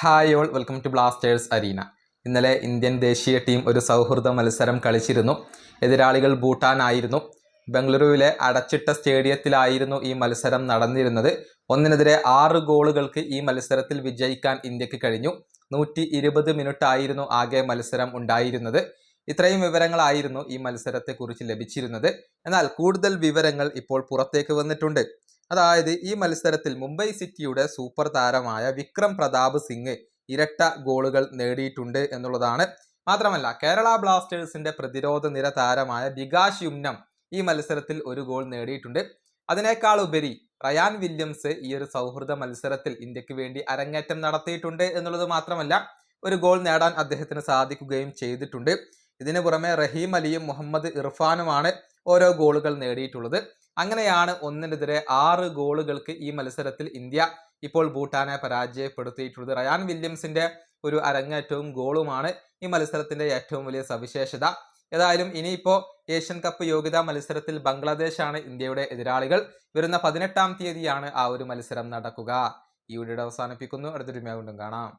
Hi all welcome to Blasters arena ഇന്നലെ Indian ദേശീയ team ഒരു സൗഹൃദ മത്സരം കളിച്ചിരുന്നു. എതിരാളികൾ ഭൂട്ടാൻ ആയിരുന്നു ബംഗളൂരുവിലെ അടച്ചിട്ട സ്റ്റേഡിയത്തിലായിരുന്നു ഈ മത്സരം നടന്നിരുന്നത്. ഒന്നിനെതിരെ ആറ് ഗോളുകൾക്ക് ഈ മത്സരത്തിൽ വിജയിക്കാൻ ഇന്ത്യയ്ക്ക് കഴിഞ്ഞു. നൂറ്റി ഇരുപത് മിനിറ്റായിരുന്നു ആകെ മത്സരം ഉണ്ടായിരുന്നത്. ഇത്രയും വിവരങ്ങളായിരുന്നു ഈ മത്സരത്തെക്കുറിച്ച് ലഭിച്ചിരുന്നത്. എന്നാൽ കൂടുതൽ വിവരങ്ങൾ ഇപ്പോൾ പുറത്തേക്ക് വന്നിട്ടുണ്ട്. അതായത് ഈ മത്സരത്തിൽ മുംബൈ സിറ്റിയുടെ സൂപ്പർ താരമായ വിക്രം പ്രതാപ് സിംഗ് ഇരട്ട ഗോളുകൾ നേടിയിട്ടുണ്ട് എന്നുള്ളതാണ്. മാത്രമല്ല കേരള ബ്ലാസ്റ്റേഴ്സിന്റെ പ്രതിരോധ നിര താരമായ ബികാഷ് യുമ്നം ഈ മത്സരത്തിൽ ഒരു ഗോൾ നേടിയിട്ടുണ്ട്. അതിനേക്കാൾ ഉപരി റയാൻ വില്യംസ് ഈ ഒരു സൗഹൃദ മത്സരത്തിൽ ഇന്ത്യയ്ക്ക് വേണ്ടി അരങ്ങേറ്റം നടത്തിയിട്ടുണ്ട് എന്നുള്ളത് മാത്രമല്ല ഒരു ഗോൾ നേടാൻ അദ്ദേഹത്തിന് സാധിക്കുകയും ചെയ്തിട്ടുണ്ട്. ഇതിനു പുറമെ റഹീം അലിയും മുഹമ്മദ് ഇർഫാനുമാണ് ഓരോ ഗോളുകൾ നേടിയിട്ടുള്ളത്. അങ്ങനെയാണ് ഒന്നിനെതിരെ ആറ് ഗോളുകൾക്ക് ഈ മത്സരത്തിൽ ഇന്ത്യ ഇപ്പോൾ ഭൂട്ടാനെ പരാജയപ്പെടുത്തിയിട്ടുള്ളത്. റയാൻ വില്യംസിന്റെ ഒരു അരങ്ങേറ്റവും ഗോളുമാണ് ഈ മത്സരത്തിന്റെ ഏറ്റവും വലിയ സവിശേഷത. ഏതായാലും ഇനിയിപ്പോ ഏഷ്യൻ കപ്പ് യോഗ്യതാ മത്സരത്തിൽ ബംഗ്ലാദേശാണ് ഇന്ത്യയുടെ എതിരാളികൾ. വരുന്ന പതിനെട്ടാം തീയതിയാണ് ആ ഒരു മത്സരം നടക്കുക. ഈ വീഡിയോ അവസാനിപ്പിക്കുന്നു. അടുത്തൊരു കൊണ്ടും കാണാം.